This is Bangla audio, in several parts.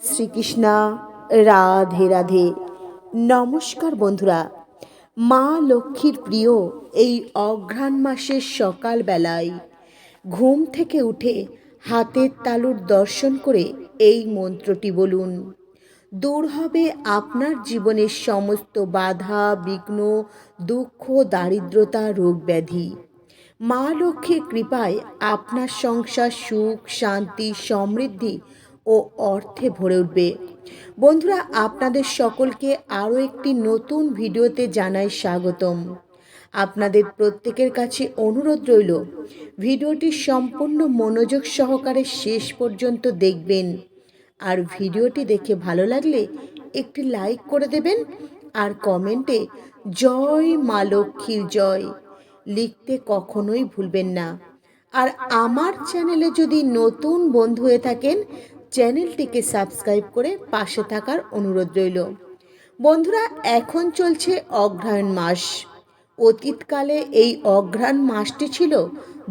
শ্রীকৃষ্ণা, রাধে রাধে। নমস্কার বন্ধুরা। মা লক্ষ্মীর প্রিয় এই অঘ্রাণ মাসের সকালবেলায় ঘুম থেকে উঠে হাতের তালুর দর্শন করে এই মন্ত্রটি বলুন। দূর হবে আপনার জীবনের সমস্ত বাধা, বিঘ্ন, দুঃখ, দারিদ্রতা রোগ ব্যাধি মা লক্ষ্মীর কৃপায় আপনার সংসার সুখ, শান্তি, সমৃদ্ধি ও অর্থে ভরে উঠবে। বন্ধুরা, আপনাদের সকলকে আরও একটি নতুন ভিডিওতে জানাই স্বাগতম। আপনাদের প্রত্যেকের কাছে অনুরোধ রইল, ভিডিওটি সম্পূর্ণ মনোযোগ সহকারে শেষ পর্যন্ত দেখবেন। আর ভিডিওটি দেখে ভালো লাগলে একটি লাইক করে দেবেন আর কমেন্টে জয় মা লক্ষ্মীর জয় লিখতে কখনোই ভুলবেন না। আর আমার চ্যানেলে যদি নতুন বন্ধু হয়ে থাকেন চ্যানেলটিকে সাবস্ক্রাইব করে পাশে থাকার অনুরোধ রইল। বন্ধুরা, এখন চলছে অগ্রহায়ণ মাস। অতীতকালে এই অঘ্রাণ মাসটি ছিল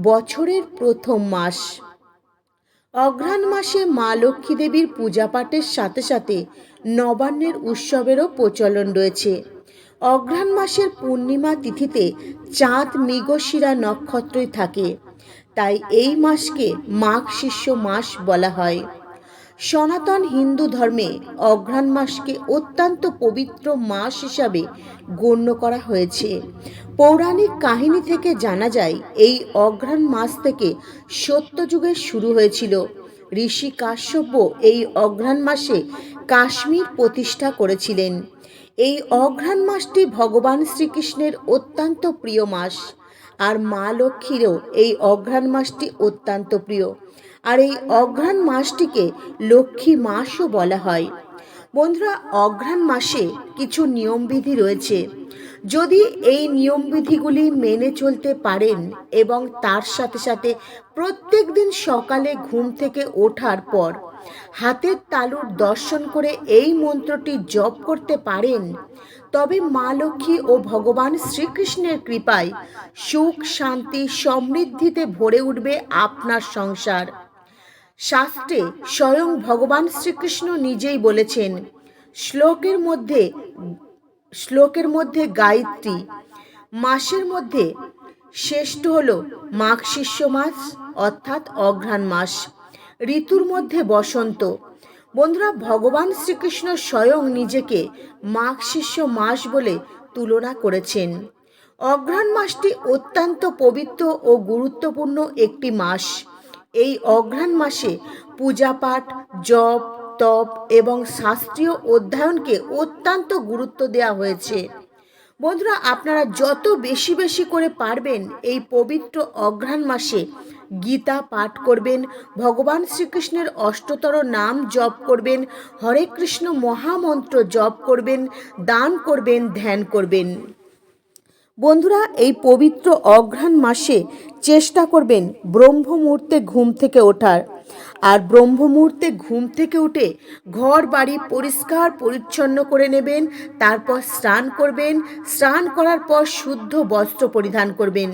বছরের প্রথম মাস। অঘ্রাণ মাসে মা লক্ষ্মী দেবীর পূজা পাঠের সাথে সাথে নবান্নের উৎসবেরও প্রচলন রয়েছে। অঘ্রাণ মাসের পূর্ণিমা তিথিতে চাঁদ মৃগশিরা নক্ষত্রই থাকে। তাই এই মাসকে মাঘ শিষ্য মাস বলা হয়। সনাতন হিন্দু ধর্মে অঘ্রাণ মাসকে অত্যন্ত পবিত্র মাস হিসাবে গণ্য করা হয়েছে। পৌরাণিক কাহিনী থেকে জানা যায়, এই অঘ্রাণ মাস থেকে সত্যযুগের শুরু হয়েছিল। ঋষি কাশ্যপ এই অঘ্রাণ মাসে কাশ্মীর প্রতিষ্ঠা করেছিলেন। এই অঘ্রাণ মাসটি ভগবান শ্রীকৃষ্ণের অত্যন্ত প্রিয় মাস, আর মা লক্ষ্মীরও এই অঘ্রাণ মাসটি অত্যন্ত প্রিয়। আর এই অঘ্রাণ মাসটিকে লক্ষ্মী মাসও বলা হয়। বন্ধুরা, অঘ্রাণ মাসে কিছু নিয়মবিধি রয়েছে। যদি এই নিয়মবিধিগুলি মেনে চলতে পারেন এবং তার সাথে সাথে প্রত্যেক দিন সকালে ঘুম থেকে ওঠার পর হাতের তালুর দর্শন করে এই মন্ত্রটি জপ করতে পারেন, তবে মা লক্ষ্মী ও ভগবান শ্রীকৃষ্ণের কৃপায় সুখ, শান্তি সমৃদ্ধিতে ভরে উঠবে আপনার সংসার। শাস্ত্রে স্বয়ং ভগবান শ্রীকৃষ্ণ নিজেই বলেছেন, শ্লোকের মধ্যে শ্লোকের মধ্যে গায়ত্রী, মাসের মধ্যে শ্রেষ্ঠ হল মাঘ শিষ্য মাস, অর্থাৎ অঘ্রাণ মাস, ঋতুর মধ্যে বসন্ত। বন্ধুরা, ভগবান শ্রীকৃষ্ণ স্বয়ং নিজেকে মাঘ শিষ্য মাস বলে তুলনা করেছেন। অঘ্রাণ মাসটি অত্যন্ত পবিত্র ও গুরুত্বপূর্ণ একটি মাস। এই অঘ্রাণ মাসে পূজাপাঠ, জপ, তপ এবং শাস্ত্রীয় অধ্যয়নকে অত্যন্ত গুরুত্ব দেওয়া হয়েছে। বন্ধুরা, আপনারা যত বেশি বেশি করে পারবেন এই পবিত্র অঘ্রাণ মাসে গীতা পাঠ করবেন, ভগবান শ্রীকৃষ্ণের অষ্টতর নাম জপ করবেন, হরে কৃষ্ণ মহামন্ত্র জপ করবেন, দান করবেন, ধ্যান করবেন। বন্ধুরা, এই পবিত্র অঘ্রাণ মাসে চেষ্টা করবেন ব্রহ্ম মুহূর্তে ঘুম থেকে ওঠার। আর ব্রহ্ম মুহূর্তে ঘুম থেকে উঠে ঘর বাড়ি পরিষ্কার পরিচ্ছন্ন করে নেবেন, তারপর স্নান করবেন, স্নান করার পর শুদ্ধ বস্ত্র পরিধান করবেন।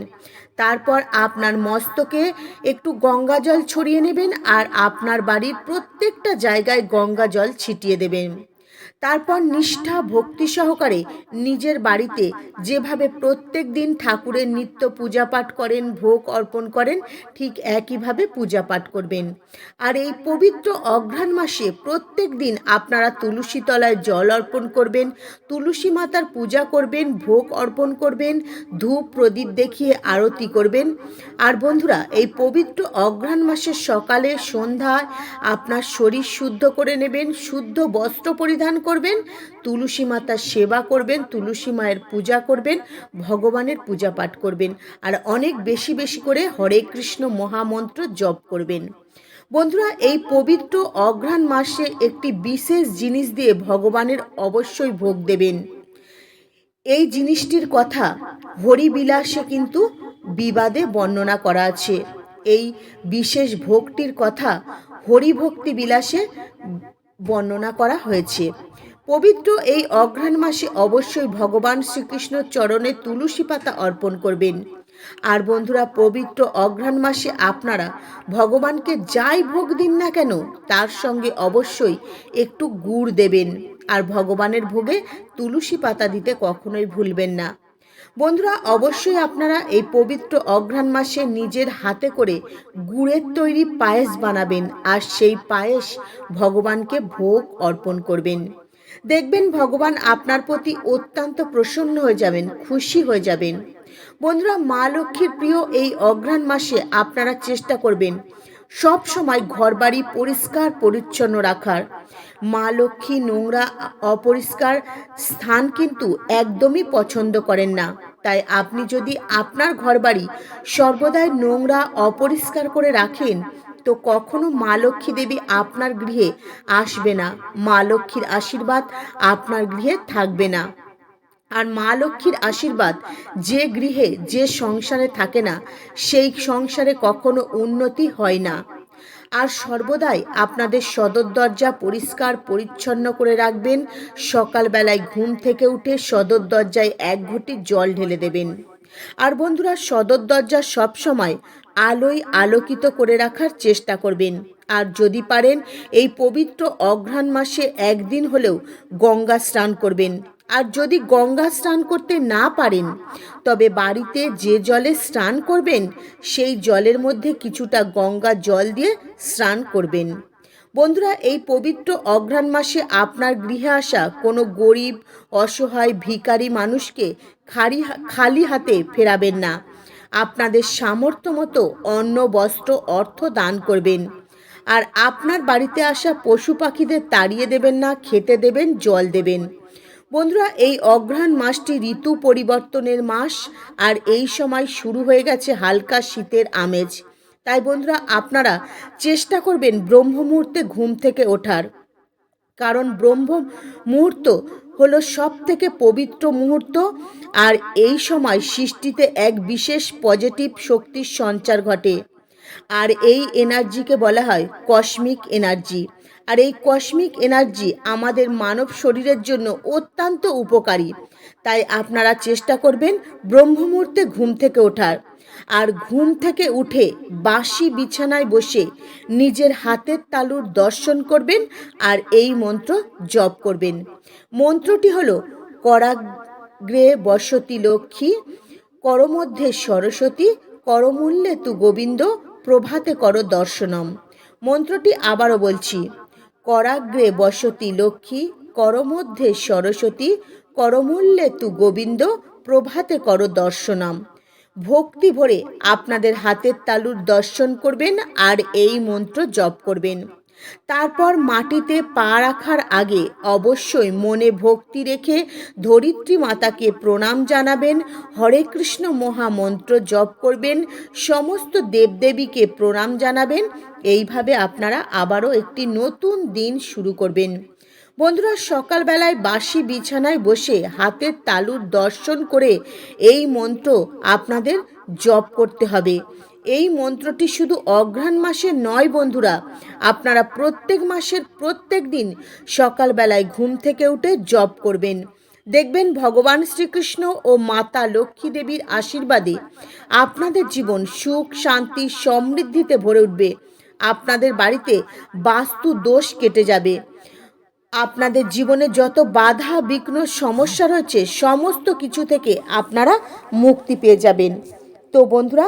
তারপর আপনার মস্তকে একটু গঙ্গা জল ছড়িয়ে নেবেন আর আপনার বাড়ির প্রত্যেকটা জায়গায় গঙ্গা জল ছিটিয়ে দেবেন। তারপর নিষ্ঠা, ভক্তি সহকারে নিজের বাড়িতে যেভাবে প্রত্যেক দিন ঠাকুরের নিত্য পূজা পাঠ করেন, ভোগ অর্পণ করেন, ঠিক একইভাবে পূজা পাঠ করবেন। আর এই পবিত্র অঘ্রাণ মাসে প্রত্যেক দিন আপনারা তুলসী তলায় জল অর্পণ করবেন, তুলসী মাতার পূজা করবেন, ভোগ অর্পণ করবেন, ধূপ প্রদীপ দেখিয়ে আরতি করবেন। আর বন্ধুরা, এই পবিত্র অঘ্রাণ মাসের সকালে সন্ধ্যায় আপনার শরীর শুদ্ধ করে নেবেন, শুদ্ধ বস্ত্র পরিধান করবেন, তুলসী মাতার সেবা করবেন, তুলসী মায়ের পূজা করবেন, ভগবানের পূজা পাঠ করবেন আর অনেক বেশি বেশি করে হরে কৃষ্ণ মহামন্ত্র জপ করবেন। বন্ধুরা, এই পবিত্র অঘ্রাণ মাসে একটি বিশেষ জিনিস দিয়ে ভগবানের অবশ্যই ভোগ দেবেন। এই জিনিসটির কথা হরিবিলাসে কিন্তু বিবাদে বর্ণনা করা আছে। এই বিশেষ ভোগটির কথা হরিভক্তি বিলাসে বর্ণনা করা হয়েছে। পবিত্র এই অঘ্রাণ মাসে অবশ্যই ভগবান শ্রীকৃষ্ণ চরণে তুলসী পাতা অর্পণ করবেন। আর বন্ধুরা, পবিত্র অঘ্রাণ মাসে আপনারা ভগবানকে যাই ভোগ দিন না কেন, তার সঙ্গে অবশ্যই একটু গুড় দেবেন। আর ভগবানের ভোগে তুলসী পাতা দিতে কখনোই ভুলবেন না। বন্ধুরা, অবশ্যই আপনারা এই পবিত্র অঘ্রাণ মাসে নিজের হাতে করে গুড়ের তৈরি পায়েস বানাবেন আর সেই পায়েস ভগবানকে ভোগ অর্পণ করবেন। দেখবেন ভগবান আপনার প্রতি অত্যন্ত প্রসন্ন হয়ে যাবেন, খুশি হয়ে যাবেন। বন্ধুরা, মা লক্ষ্মীর প্রিয় এই অঘ্রাণ মাসে আপনারা চেষ্টা করবেন সব সময় ঘরবাড়ি পরিষ্কার, পরিচ্ছন্ন রাখার। মা লক্ষ্মী নোংরা, অপরিষ্কার স্থান কিন্তু একদমই পছন্দ করেন না। তাই আপনি যদি আপনার ঘরবাড়ি সর্বদাই নোংরা, অপরিষ্কার করে রাখেন, তো কখনো মা লক্ষ্মী দেবী আপনার গৃহে আসবে না। মা লক্ষ্মীর আশীর্বাদ আপনার গৃহে থাকবে না। আর মা লক্ষ্মীর আশীর্বাদ যে গৃহে, যে সংসারে থাকে না, সেই সংসারে কখনো উন্নতি হয় না। আর সর্বদাই আপনাদের সদর দরজা পরিষ্কার, পরিচ্ছন্ন করে রাখবেন। সকালবেলায় ঘুম থেকে উঠে সদর দরজায় এক ঘটি জল ঢেলে দেবেন। আর বন্ধুরা, সদর দরজা সবসময় আলোয় আলোকিত করে রাখার চেষ্টা করবেন। আর যদি পারেন, এই পবিত্র অঘ্রাণ মাসে একদিন হলেও গঙ্গা স্নান করবেন। আর যদি গঙ্গা স্নান করতে না পারেন, তবে বাড়িতে যে জলে স্নান করবেন, সেই জলের মধ্যে কিছুটা গঙ্গা জল দিয়ে স্নান করবেন। বন্ধুরা, এই পবিত্র অঘ্রাণ মাসে আপনার গৃহে আসা কোনো গরিব, অসহায়, ভিখারি মানুষকে খালি খালি হাতে ফেরাবেন না। আপনাদের সামর্থ্য মতো অন্ন, বস্ত্র, অর্থ দান করবেন। আর আপনার বাড়িতে আসা পশু পাখিদের তাড়িয়ে দেবেন না, খেতে দেবেন, জল দেবেন। বন্ধুরা, এই অঘ্রাণ মাসটি ঋতু পরিবর্তনের মাস আর এই সময় শুরু হয়ে গেছে হালকা শীতের আমেজ। তাই বন্ধুরা, আপনারা চেষ্টা করবেন ব্রহ্ম মুহূর্তে ঘুম থেকে ওঠার। কারণ ব্রহ্ম মুহূর্ত হলো সব থেকে পবিত্র মুহূর্ত আর এই সময় সৃষ্টিতে এক বিশেষ পজিটিভ শক্তির সঞ্চার ঘটে। আর এই এনার্জিকে বলা হয় কসমিক এনার্জি। আর এই কসমিক এনার্জি আমাদের মানব শরীরের জন্য অত্যন্ত উপকারী। তাই আপনারা চেষ্টা করবেন ব্রহ্ম মুহূর্তে ঘুম থেকে ওঠার। আর ঘুম থেকে উঠে বাসি বিছানায় বসে নিজের হাতের তালুর দর্শন করবেন আর এই মন্ত্র জপ করবেন। মন্ত্রটি হল, করাগ্রে বসতি লক্ষ্মী, করমধ্যে সরস্বতী, করমূল্যে তু গোবিন্দ, প্রভাতে কর দর্শনম। মন্ত্রটি আবারও বলছি করাগ্রে বসতি লক্ষ্মী, করমধ্যে সরস্বতী, করমূল্যে তু গোবিন্দ, প্রভাতে কর দর্শনম। ভক্তি ভরে আপনাদের হাতের তালুর দর্শন করবেন আর এই মন্ত্র জপ করবেন। তারপর মাটিতে পা রাখার আগে অবশ্যই মনে ভক্তি রেখে ধরিত্রী মাতাকে প্রণাম জানাবেন, হরে কৃষ্ণ মহামন্ত্র জপ করবেন, সমস্ত দেবদেবীকে প্রণাম জানাবেন। এইভাবে আপনারা আবারও একটি নতুন দিন শুরু করবেন। বন্ধুরা, সকালবেলায় বাসি বিছানায় বসে হাতের তালুর দর্শন করে এই মন্ত্র আপনাদের জপ করতে হবে। এই মন্ত্রটি শুধু অঘ্রাণ মাসে নয় বন্ধুরা, আপনারা প্রত্যেক মাসের প্রত্যেক দিন সকালবেলায় ঘুম থেকে উঠে জপ করবেন। দেখবেন ভগবান শ্রীকৃষ্ণ ও মাতা লক্ষ্মী দেবীর আশীর্বাদে আপনাদের জীবন সুখ, শান্তি, সমৃদ্ধিতে ভরে উঠবে। আপনাদের বাড়িতে বাস্তু দোষ কেটে যাবে। আপনাদের জীবনে যত বাধা, বিঘ্ন, সমস্যা রয়েছে, সমস্ত কিছু থেকে আপনারা মুক্তি পেয়ে যাবেন। তো বন্ধুরা